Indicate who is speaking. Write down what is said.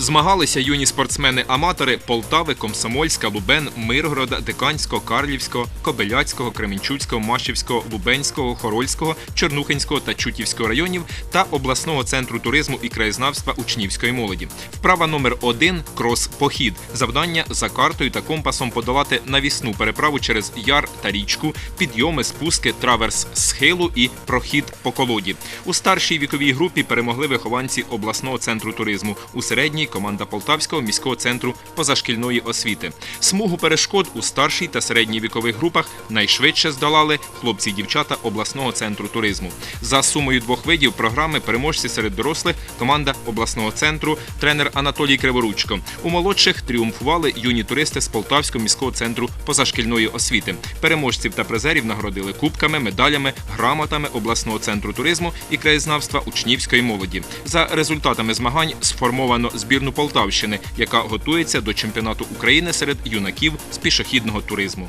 Speaker 1: Змагалися юні спортсмени-аматори Полтави, Комсомольська, Лубен, Миргорода, Диканського, Карлівського, Кобиляцького, Кременчуцького, Машівського, Лубенського, Хорольського, Чорнухинського та Чутівського районів та обласного центру туризму і краєзнавства учнівської молоді. Вправа номер один крос-похід. Завдання за картою та компасом подолати навісну переправу через яр та річку, підйоми, спуски, траверс схилу і прохід по колоді. У старшій віковій групі перемогли вихованці обласного центру туризму. У середній команда Полтавського міського центру позашкільної освіти. Смугу перешкод у старшій та середній вікових групах найшвидше здолали хлопці і дівчата обласного центру туризму. За сумою двох видів програми переможці серед дорослих команда обласного центру, тренер Анатолій Криворучко. У молодших тріумфували юні туристи з Полтавського міського центру позашкільної освіти. Переможців та призерів нагородили кубками, медалями, грамотами обласного центру туризму і краєзнавства учнівської молоді. За результатами змагань сформовано збірну Полтавщини, яка готується до чемпіонату України серед юнаків з пішохідного туризму.